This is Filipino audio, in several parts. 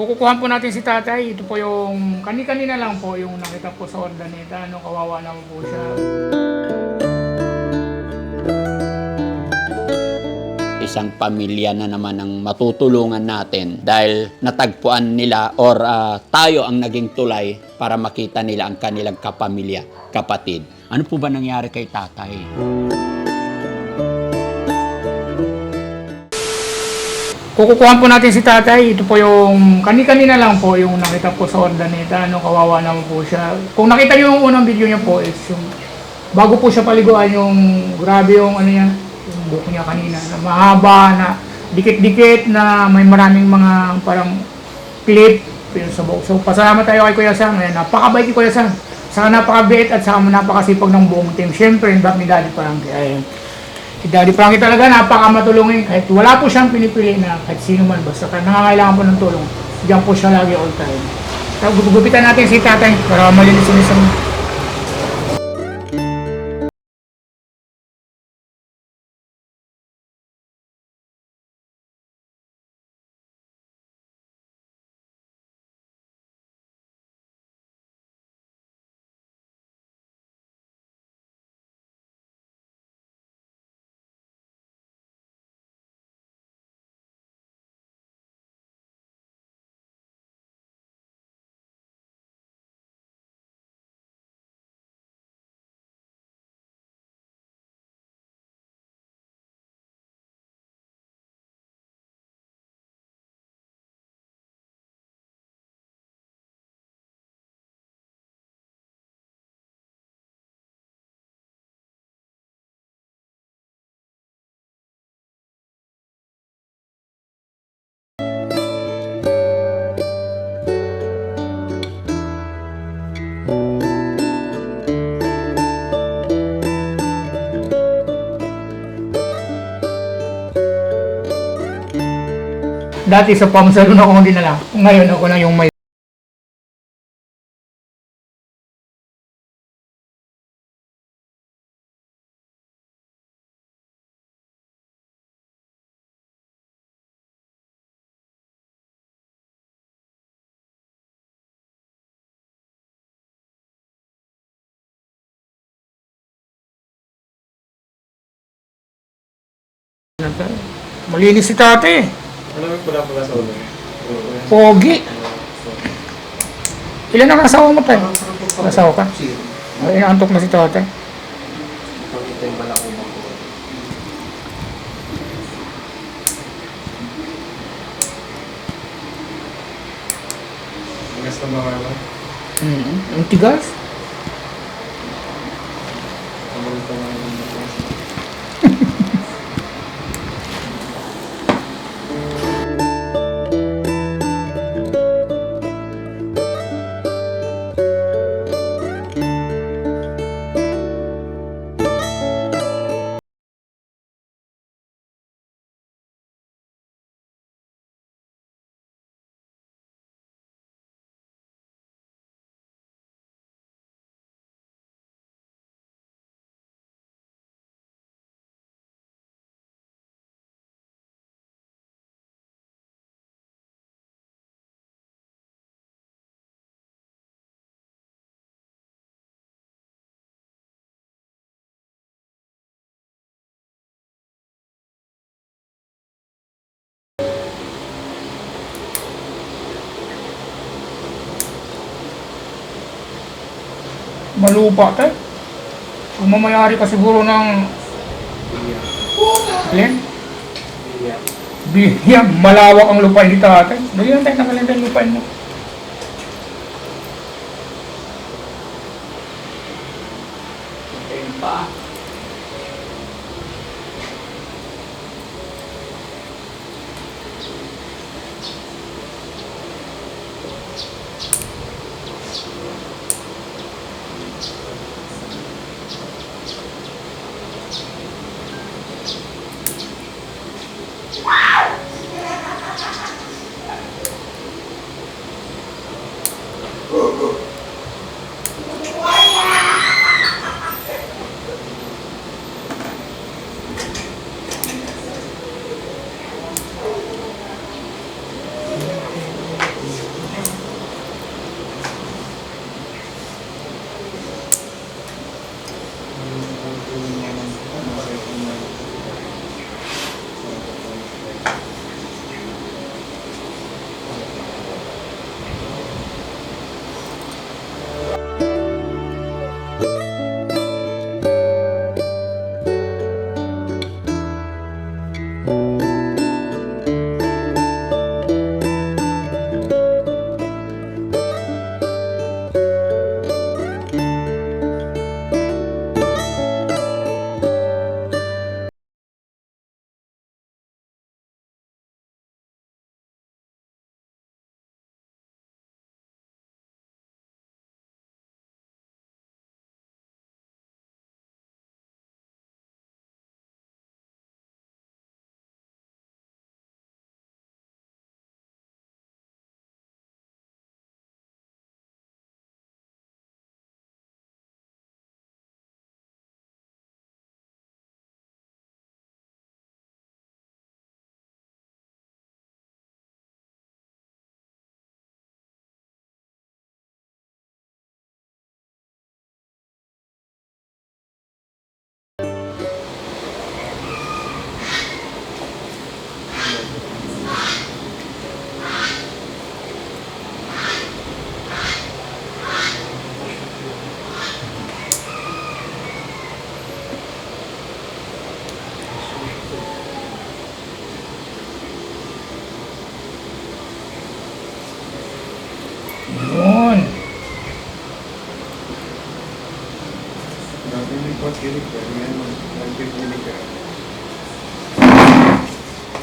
Kukukuhan po natin si tatay. Ito po yung kani-kanina lang po yung nakita po sa ordaneta. Ano, kawawa naman po siya. isang pamilya na naman ang matutulungan natin dahil natagpuan nila or ah, tayo ang naging tulay para makita nila ang kanilang kapamilya, kapatid. Ano po ba nangyari kay tatay? Kukukuhan po natin si tatay. Ito po yung kani-kanina lang po yung nakita po sa ordaneta. Ano, kawawa naman po siya. Kung nakita niyo yung unang video niya po is yung bago po siya paliguan yung grabe yung ano yan, yung buhok niya kanina na mahaba na dikit-dikit na may maraming mga parang clip yun sa buhok. So pasalamat tayo kay Kuya Sam. Ayan, napakabait ni Kuya Sam. Saka napakabait at saka napakasipag ng buong team. Siyempre, yung back ni Daddy Frankie. Ayun. Si Daddy Frankie talaga napakamatulungin kahit wala po siyang pinipili na kahit sino man basta ka nangangailangan po ng tulong. Diyan po siya lagi all time. Tapos gugupitan natin si tatay para malinis-linis ang Dati sa pam salon ako hindi na lang. Ngayon ako na yung may Malinis si tate. Yung pula-pula sa ulo? Pogi. Ilan ang asawa mo tayo? Asawa ka? Ay, inaantok na si tate. Pakita yung balakubang ko. Tigas na mga ano? Mm Ang tigas. Malupa tayo. Kung mamayari ka siguro ng. Len, Biya. bihyan, malawak ang lupain ni tatay. Lang tayo nakalenda yung lupain mo. Pa.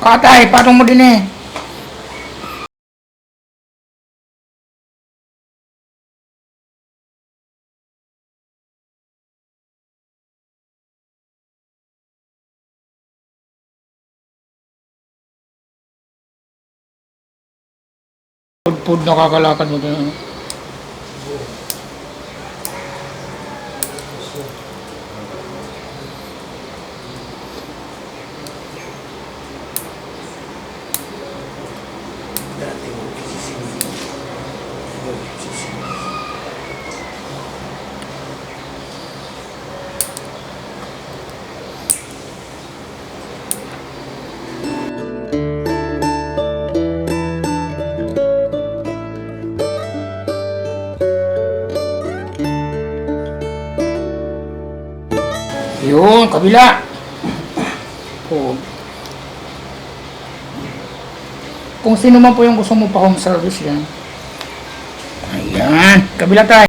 Katay, patong mo din eh. Pud-pud nakakalakad mo din. Yun, kabila. Oh. Kung sino man po yung gusto mo pa home service yan. Ayan, kabila tayo.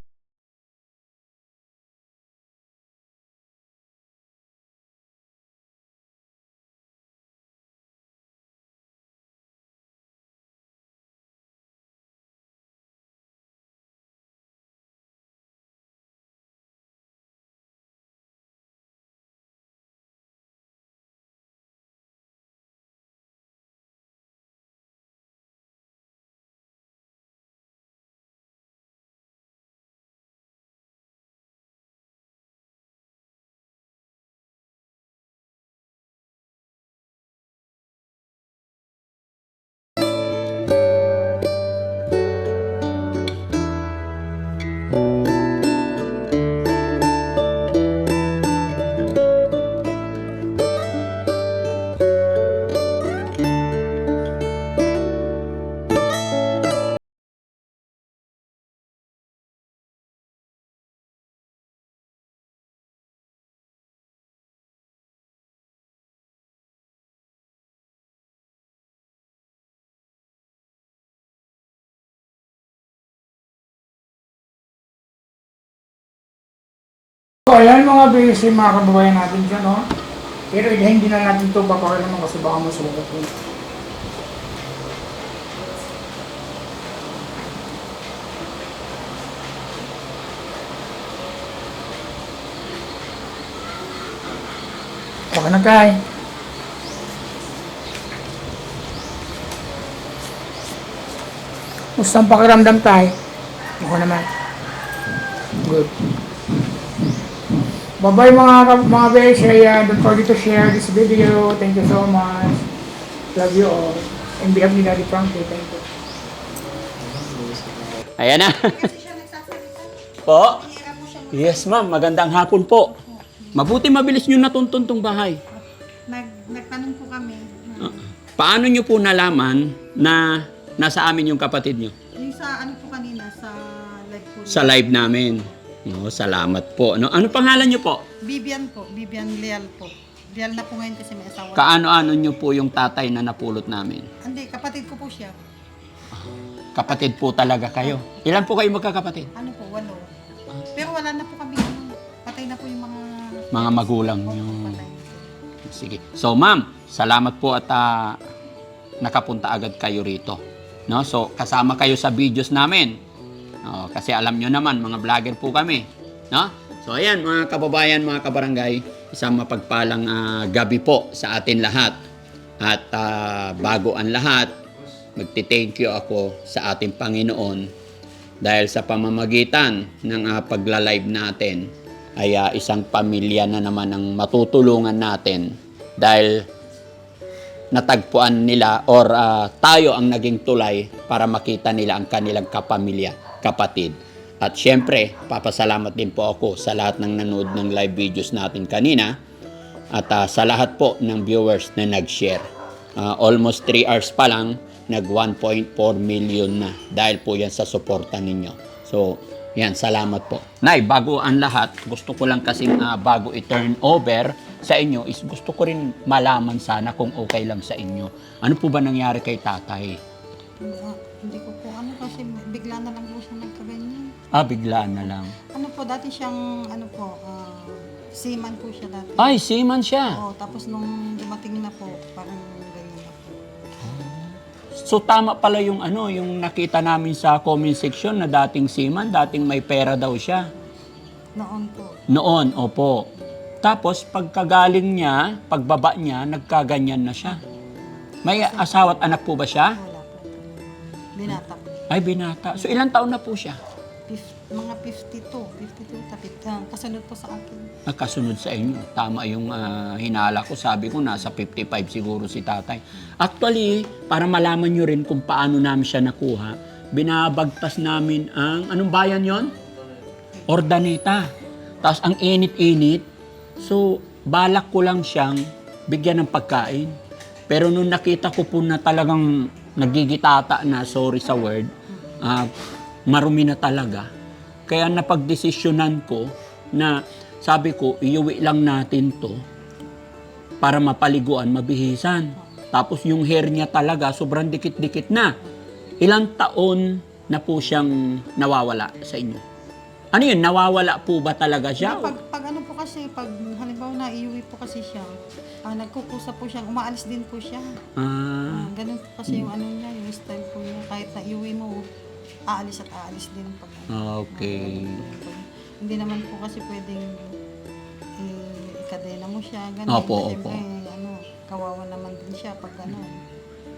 Ayan mga kababayan natin dyan, no? Pero hindi na natin ito papakalaman kasi baka masulat po. Baka na kay. Gusto ang pakiramdam tayo. Ako naman. Good. Bye-bye mga mga besh. Ayan, don't forget to share this video. Thank you so much. Love you all. And behalf ni Daddy Frankie, thank you. Ayan na. po? Yes, ma'am. Magandang hapon po. Mabuti mabilis nyo natuntun tong bahay. Nag, nagtanong po kami. Ah, Paano nyo po nalaman na nasa amin yung kapatid nyo? Yung sa ano po kanina, sa live po. Sa live namin. No, salamat po. No, ano pangalan nyo po? Bibian po, Bibian Leal po. Leal na po ngayon kasi may asawa. Kaano-ano nyo po yung tatay na napulot namin? Hindi, kapatid ko po siya. Kapatid po talaga kayo. Ilan po kayo magkakapatid? Ano po, walo. Pero wala na po kami. Patay na po yung mga... Mga magulang patay. Sige. So, ma'am, salamat po at ah, nakapunta agad kayo rito. No? So, kasama kayo sa videos namin. No, kasi alam nyo naman, mga vlogger po kami. No? So, ayan, mga kababayan, mga kabarangay, isang mapagpalang ah, gabi po sa atin lahat. At ah, bago ang lahat, magti-thank you ako sa ating Panginoon dahil sa pamamagitan ng ah, pagla-live natin ay ah, isang pamilya na naman ang matutulungan natin dahil natagpuan nila or ah, tayo ang naging tulay para makita nila ang kanilang kapamilya, kapatid. At syempre, papasalamat din po ako sa lahat ng nanood ng live videos natin kanina at ah, sa lahat po ng viewers na nag-share. Ah, almost 3 hours pa lang, nag 1.4 million na dahil po yan sa suporta ninyo. So, yan, salamat po. Nay, bago ang lahat, gusto ko lang kasing ah, bago i-turn over sa inyo is gusto ko rin malaman sana kung okay lang sa inyo. Ano po ba nangyari kay tatay? Ah, Hindi ko po ano kasi bigla na lang po siya nagkaganyan. Ah, biglaan na lang. Ano po, dati siyang ano po, ah, Seaman po siya dati. Ay, seaman siya. Oo, tapos nung dumating na po, parang ganyan na po. So tama pala yung ano, yung nakita namin sa comment section na dating seaman, dating may pera daw siya. Noon po. Noon, opo. Tapos pagkagaling niya, pagbaba niya, nagkaganyan na siya. May asawa at anak po ba siya? Po. Binata po. Ay, binata. So ilang taon na po siya? Fif- mga 52. 52 tapit. Ah, kasunod po sa akin. Nakasunod sa inyo. Tama yung ah, hinala ko. Sabi ko, nasa 55 siguro si tatay. Actually, para malaman nyo rin kung paano namin siya nakuha, binabagtas namin ang, anong bayan yon? Ordaneta. Tapos ang init-init. So, balak ko lang siyang bigyan ng pagkain. Pero nung nakita ko po na talagang nagigitata na, sorry sa word, ah, marumi na talaga. Kaya napagdesisyonan ko na sabi ko, iuwi lang natin to para mapaliguan, mabihisan. Tapos yung hair niya talaga, sobrang dikit-dikit na. Ilang taon na po siyang nawawala sa inyo? Ano yun, nawawala po ba talaga siya? Pag, pag po kasi, pag halimbawa na iuwi po kasi siya, ah, nagkukusa po siya, umaalis din po siya. Ah, Ah, ganun po kasi yung ano niya, yung style po niya. Kahit na iuwi mo, aalis at aalis din pag ano. okay. Pag- Hindi naman po kasi pwedeng eh, ikadena mo siya, ganun. Opo, Siyempre, opo. ano, kawawa naman din siya pag ano.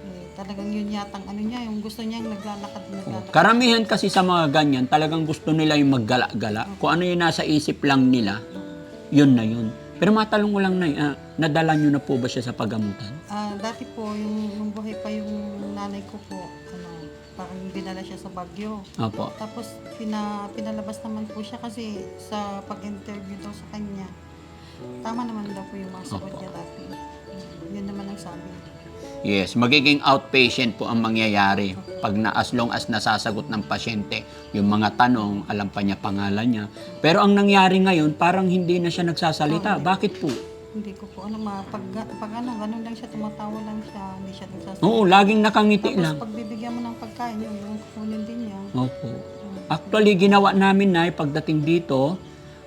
Eh, talagang yun yatang ano niya, yung gusto niyang naglalakad, naglalakad. Karamihan kasi sa mga ganyan, talagang gusto nila yung maggala-gala. Kung ano yung nasa isip lang nila, yun na yun. Pero matalong ko lang na, ah, nadala nyo na po ba siya sa pagamutan? Ah, dati po, yung nung buhay pa yung nanay ko po, ano, parang binala siya sa Bagyo. Opo. Tapos pina, pinalabas naman po siya kasi sa pag-interview daw sa kanya, tama naman daw po yung mga sagot Opo. niya dati. Yun naman ang sabi. Yes, magiging outpatient po ang mangyayari pag na as long as nasasagot ng pasyente yung mga tanong, alam pa niya pangalan niya. Pero ang nangyari ngayon, parang hindi na siya nagsasalita. Bakit po? Hindi ko po ano, ma, pag, pag ano, ganun lang siya, tumatawa lang siya, hindi siya nagsasabi. Oo, laging nakangiti Tapos lang. pag bibigyan mo ng pagkain, yun, yung kukunin din niya. Opo. Actually, ginawa namin na pagdating dito,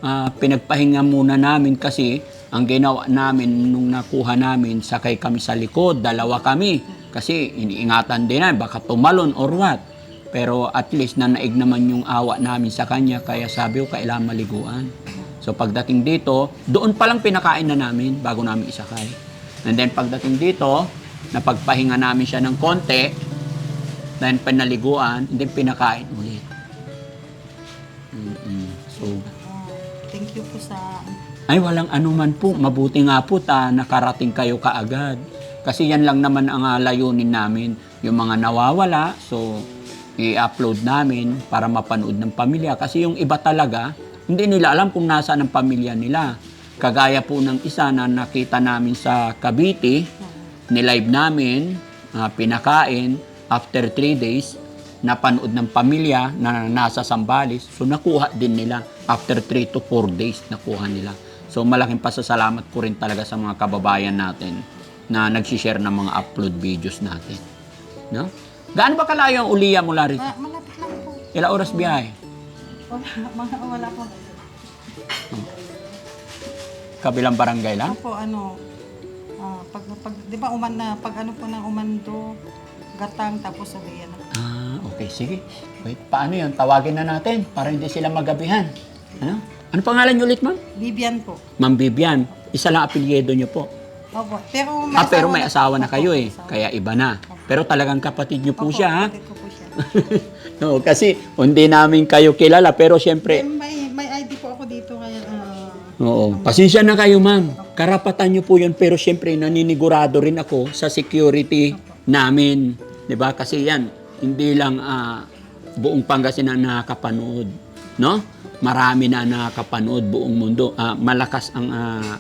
ah, pinagpahinga muna namin kasi ang ginawa namin nung nakuha namin, sakay kami sa likod, dalawa kami. Kasi iniingatan din namin, baka tumalon or what. Pero at least na naig naman yung awa namin sa kanya, kaya sabi ko, kailangan maliguan. So pagdating dito, doon pa lang pinakain na namin bago namin isakay. And then pagdating dito, napagpahinga namin siya ng konti, then pinaliguan, and then pinakain ulit. Mm-mm. So, thank you po sa ay walang anuman po. Mabuti nga po ta nakarating kayo kaagad. Kasi yan lang naman ang ah, layunin namin. Yung mga nawawala, so i-upload namin para mapanood ng pamilya. Kasi yung iba talaga, hindi nila alam kung nasaan ang pamilya nila. Kagaya po ng isa na nakita namin sa Cavite, nilive namin, ah, pinakain, after 3 days, napanood ng pamilya na nasa Sambales. So nakuha din nila after 3 to 4 days nakuha nila. So malaking pasasalamat ko rin talaga sa mga kababayan natin na nag-share ng mga upload videos natin. No? Gaano ba kalayo ang uliya mula rito? Ma- malapit lang po. Ilang oras biyahe? Wala, mga, wala po. Kabilang barangay lang? Ako po, ano, ah, pag, pag, di ba uman na, pag ano po ng umando, gatang, tapos uliyan na. Ah, okay. Sige. Wait, paano yun? Tawagin na natin para hindi sila magabihan. Ano? Ano pangalan niyo ulit, ma'am? Bibian po. Ma'am Vivian. Isa lang apelyido niyo po. Opo. Pero may Ah, pero may asawa na Opo, kayo eh. asawa. Kaya iba na. Pero talagang kapatid niyo po Opo, siya, ha? kapatid ko po siya. no, kasi hindi namin kayo kilala, pero Eh, siyempre, may, may ID po ako dito, kaya, ah, oo. Pasensya na kayo, ma'am. Karapatan niyo po yun, pero siyempre, naninigurado rin ako sa security namin. 'Di ba? Kasi yan, hindi lang ah, buong Pangasinan nakakapanood. No? Marami na nakakapanood buong mundo. Ah, malakas ang ah,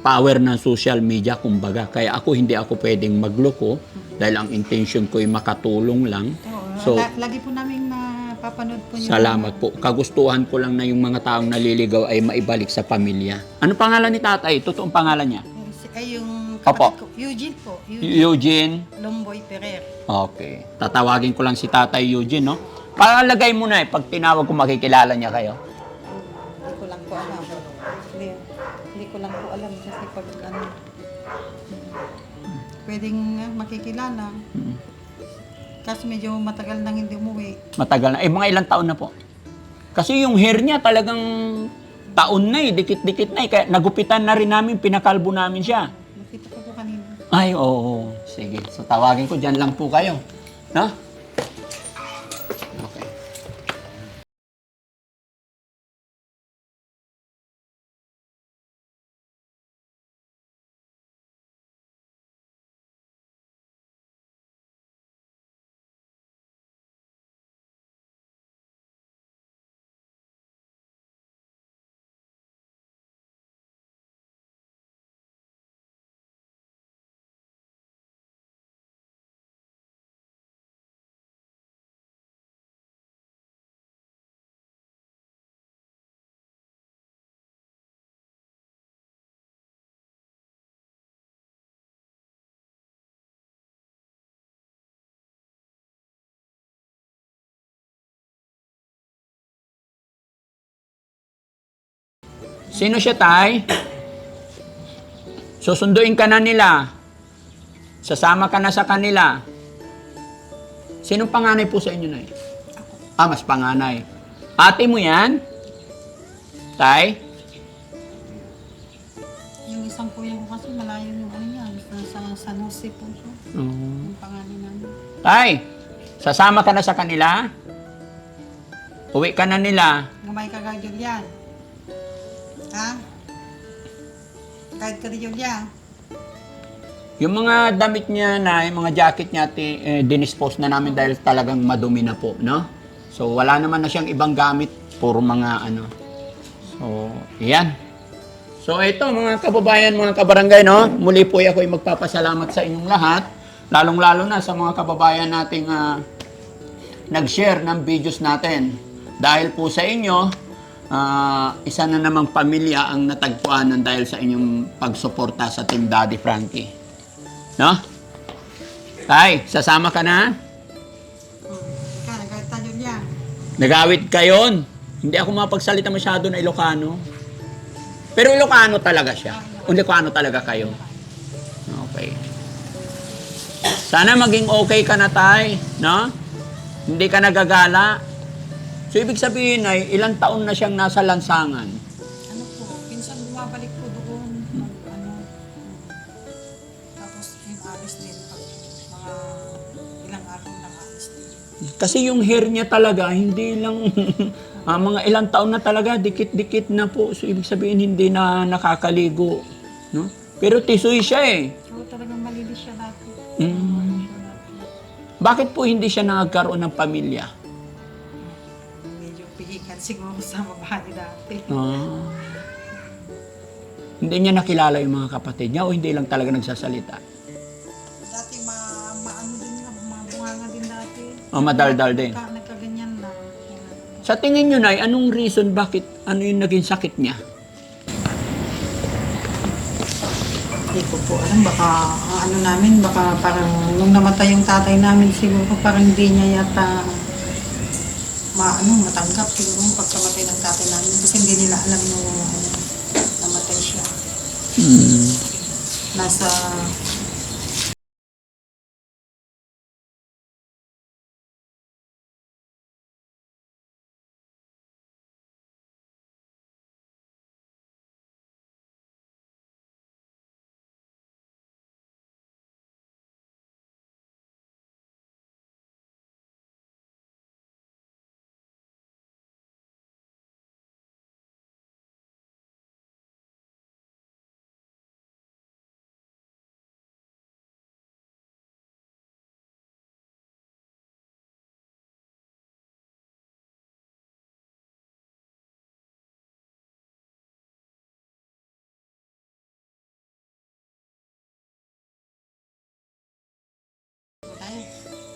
power ng social media, kumbaga. Kaya ako, hindi ako pwedeng magloko dahil ang intention ko ay makatulong lang. oo, So, la- lagi po namin napapanood po niyo. Salamat po. Kagustuhan ko lang na yung mga taong naliligaw ay maibalik sa pamilya. Ano pangalan ni tatay? Totoong pangalan niya? Ay, yung Opo. kapatid ko, Eugene po. Eugene Eugene. Lomboy Ferrer. Okay. Tatawagin ko lang si tatay Eugene, no? Palagay mo na eh, pag tinawag ko makikilala niya kayo. Hindi ko lang po alam. Hindi. ko lang po alam kasi pag ano, pwedeng ah, makikilala. Kaso medyo matagal nang hindi umuwi. Matagal na. Eh, mga ilang taon na po. Kasi yung hair niya talagang taon na eh. Dikit-dikit na eh. Kaya nagupitan na rin namin, pinakalbo namin siya. Nakita ko po kanina. Ay, oo. Sige. So, tawagin ko. Diyan lang po kayo. No? Sino siya, Tay? Susunduin ka na nila. Sasama ka na sa kanila. Sinong panganay po sa inyo, Nay? Ah, mas panganay. Ate mo yan? Tay? Yung isang kuya ko kasi malayo yung ano niya. Sa San Jose po siya. Yung pangalan namin. Tay, sasama ka na sa kanila? Uwi ka na nila. Gamay ka kay Julian. Ha? Kahit ka ni Julian. Yung mga damit niya na, yung mga jacket niya, ti, eh, dinispose na namin dahil talagang madumi na po, no? So, wala naman na siyang ibang gamit. Puro mga ano. So, yan. So, ito mga kababayan, mga kabarangay, no? Muli po ako ay magpapasalamat sa inyong lahat. Lalong-lalo na sa mga kababayan nating ah, nag-share ng videos natin. Dahil po sa inyo, ah, isa na namang pamilya ang natagpuan ng dahil sa inyong pagsuporta sa Team Daddy Frankie. No? Tay, sasama ka na? Nagawit kayon. Hindi ako mapagsalita masyado na Ilocano. Pero Ilocano talaga siya. Ilocano talaga kayo. Okay. Sana maging okay ka na, Tay. No? Hindi ka nagagala. So, ibig sabihin ay, ilang taon na siyang nasa lansangan. Ano po, pinsan bumabalik po doon. Mag, ano, tapos yung alis din. Pag mga ilang araw lang alis din. Kasi yung hair niya talaga, hindi lang ah, mga ilang taon na talaga, dikit-dikit na po. So, ibig sabihin, hindi na nakakaligo. No? Pero tisoy siya eh. Oo, talagang malinis siya dati. Mm. Bakit po hindi siya nagkaroon ng pamilya? Siguro sa babae dati. Ah. Hindi niya nakilala yung mga kapatid niya o hindi lang talaga nagsasalita? Dati ma, maano din nga, mga bunganga din dati. O madaldal din. Nagka, nagkaganyan na. Sa tingin niyo, Nay, anong reason bakit ano yung naging sakit niya? Hindi ko po alam, baka ano namin, baka parang nung namatay yung tatay namin siguro parang hindi niya yata ma, ano, matanggap siguro pagkamatay ng tatay namin kasi hindi nila alam nung ano, namatay siya. Hmm. Nasa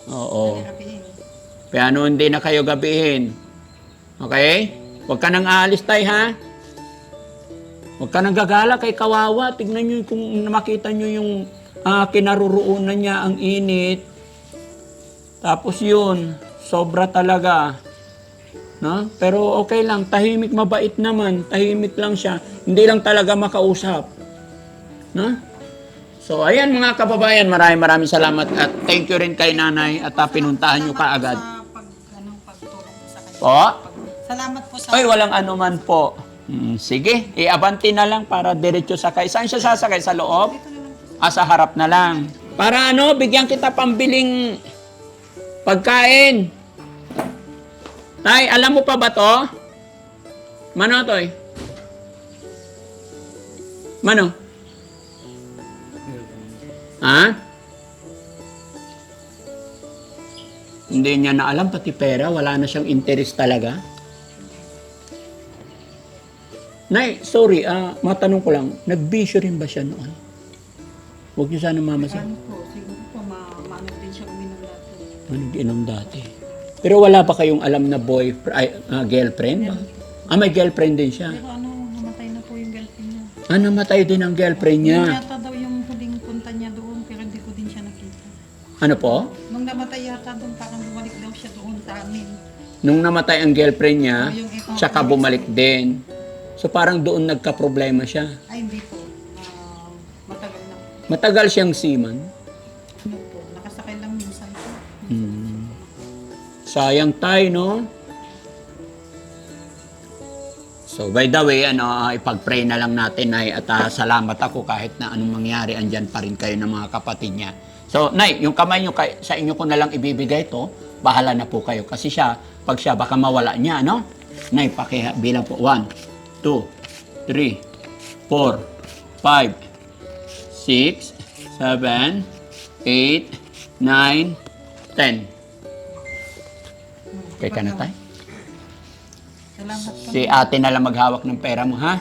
Oo. Kaya ano, hindi na kayo gabihin. Okay? Huwag ka nang aalis tay, ha? Huwag ka nang gagala kay Kawawa. Tignan nyo kung makita nyo yung ah, kinaroroonan niya, ang init. Tapos yun, sobra talaga. No? Pero okay lang, tahimik mabait naman, tahimik lang siya. Hindi lang talaga makausap. No? So ayan mga kababayan, maraming maraming salamat at thank you rin kay nanay at ah, pinuntahan nyo kaagad. Sa pag, ano, pagtulong po sa kanya. Po? Salamat po sa... Ay, walang anuman po. Hmm, sige, iabanti na lang para diretso sakay. Saan siya sasakay? Sa loob? Ah, sa harap na lang. Para ano, bigyan kita pambiling pagkain. Tay, alam mo pa ba to? Mano, Toy? Mano? Ha? Hindi niya na alam, pati pera, wala na siyang interest talaga. Nay, sorry, ah, matanong ko lang, nagbisyo rin ba siya noon? Huwag niyo sana mamasa. Ano po, siguro po, ma maano din siya uminom dati. Ano inom dati? Pero wala pa kayong alam na boy, ay, ah, girlfriend ba? Ah, may girlfriend din siya. Pero ano, namatay na po yung girlfriend niya. Ah, namatay din ang girlfriend niya. Yata daw yung huling punta niya doon, pero hindi ko din siya nakita. Ano po? Nung namatay yata doon, parang bumalik daw siya doon sa amin. Nung namatay ang girlfriend niya, Oh, yung ikaw- tsaka bumalik din. So parang doon nagka-problema siya. Ay, hindi po. Ah, matagal na. Matagal siyang seaman. Ano po, nakasakay lang minsan po. Hmm. Sayang tayo, no? So, by the way, ano, ipag-pray na lang natin, Nay, at ah, salamat ako kahit na anong mangyari, andyan pa rin kayo ng mga kapatid niya. So, Nay, yung kamay niyo, kay, sa inyo ko na lang ibibigay to, bahala na po kayo. Kasi siya, pag siya, baka mawala niya, no? Nay, pakiha, bilang po. 1, 2, 3, 4, 5, 6, 7, 8, 9, 10. Kaya ka na tayo. Salamat po. Si ate na lang maghawak ng pera mo, ha?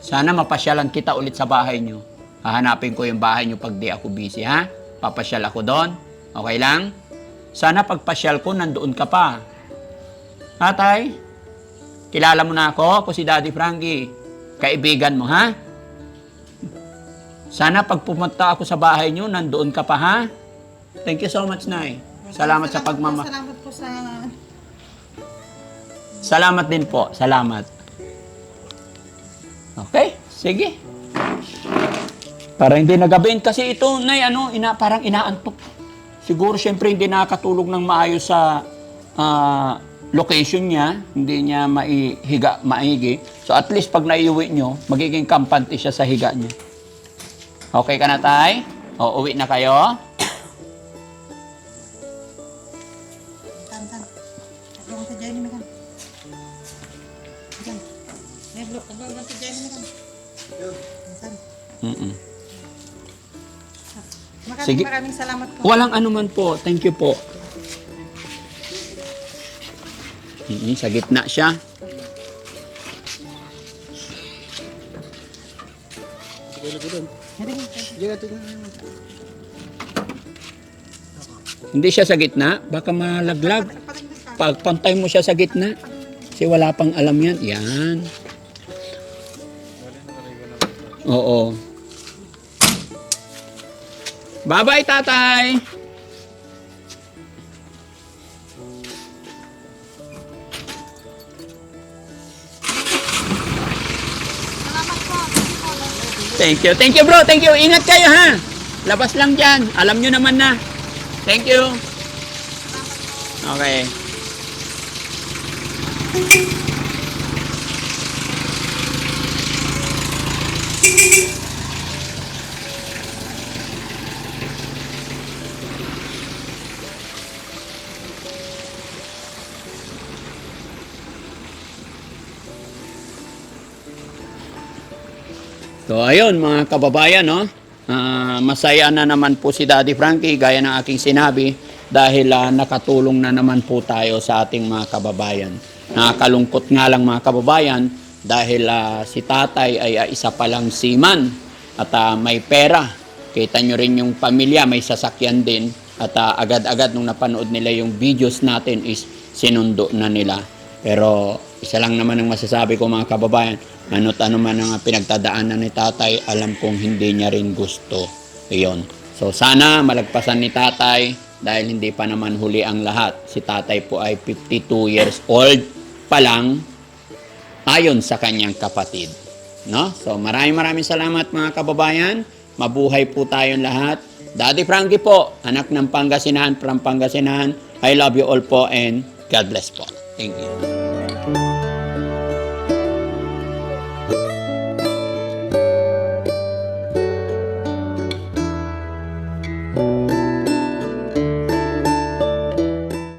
Sana mapasyalan kita ulit sa bahay nyo. Hahanapin ko yung bahay nyo pag di ako busy, ha? Papasyal ako doon. Okay lang? Sana pagpasyal ko, nandoon ka pa. Ha, tay? Kilala mo na ako? Ako si Daddy Frankie. Kaibigan mo, ha? Sana pag pumunta ako sa bahay nyo, nandoon ka pa, ha? Thank you so much, Nay. Salamat sa pagmama. Po, salamat po sa... Salamat din po. Salamat. Okay, sige. Para hindi nagabihin kasi ito, nay, ano, ina, parang inaantok. Siguro siyempre hindi nakakatulog ng maayos sa ah, location niya, hindi niya maihiga, maigi. So at least pag naiuwi nyo, magiging kampante siya sa higa niya. Okay ka na, tay? O, uwi na kayo? Sige. maraming salamat po. Walang anuman po. Thank you po. Mm, sa gitna siya. Hindi siya sa gitna. Baka malaglag. Pagpantay mo siya sa gitna. Kasi wala pang alam yan. Yan. Oo. Bye-bye, tatay! Thank you. Thank you, bro. Thank you. Ingat kayo, ha? Labas lang dyan. Alam nyo naman na. Thank you. Okay. So ayun mga kababayan, no? Ah, masaya na naman po si Daddy Frankie gaya ng aking sinabi dahil ah, nakatulong na naman po tayo sa ating mga kababayan. Nakakalungkot nga lang mga kababayan dahil ah, si tatay ay ah, isa palang seaman at ah, may pera. Kita nyo rin yung pamilya, may sasakyan din. At ah, agad-agad nung napanood nila yung videos natin is sinundo na nila. Pero isa lang naman ang masasabi ko mga kababayan, ano't ano man ang pinagtadaanan ni tatay, alam kong hindi niya rin gusto. Iyon. So sana malagpasan ni tatay dahil hindi pa naman huli ang lahat. Si tatay po ay 52 years old pa lang ayon sa kanyang kapatid. No? So maraming maraming salamat mga kababayan. Mabuhay po tayong lahat. Daddy Frankie po, anak ng Pangasinan from Pangasinan. I love you all po and God bless po. Thank you.